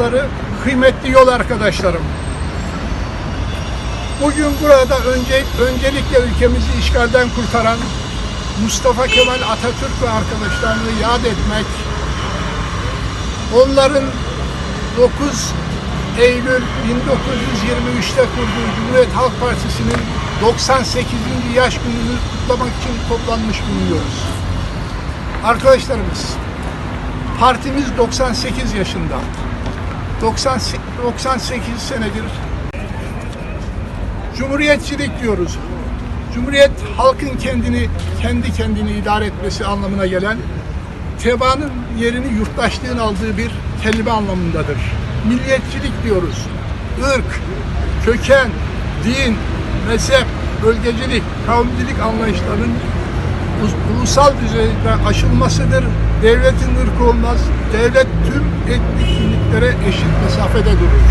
Ları kıymetli yol arkadaşlarım. Bugün burada önce, öncelikle ülkemizi işgalden kurtaran Mustafa Kemal Atatürk ve arkadaşlarını yad etmek, onların 9 Eylül 1923'te kurduğu Cumhuriyet Halk Partisi'nin 98. yaş gününü kutlamak için toplanmış bulunuyoruz. Arkadaşlarımız, partimiz 98 yaşında. 98, 98 senedir Cumhuriyetçilik diyoruz. Cumhuriyet halkın kendini kendi kendini idare etmesi anlamına gelen tebaanın yerini yurttaşlığın aldığı bir kelime anlamındadır. Milliyetçilik diyoruz. Irk, köken, din, mezhep, bölgecilik, kavimcilik anlayışlarının us- ulusal düzeyde aşılmasıdır. Devletin ırkı olmaz. Devlet tüm etnik kimliklere eşit mesafede durur.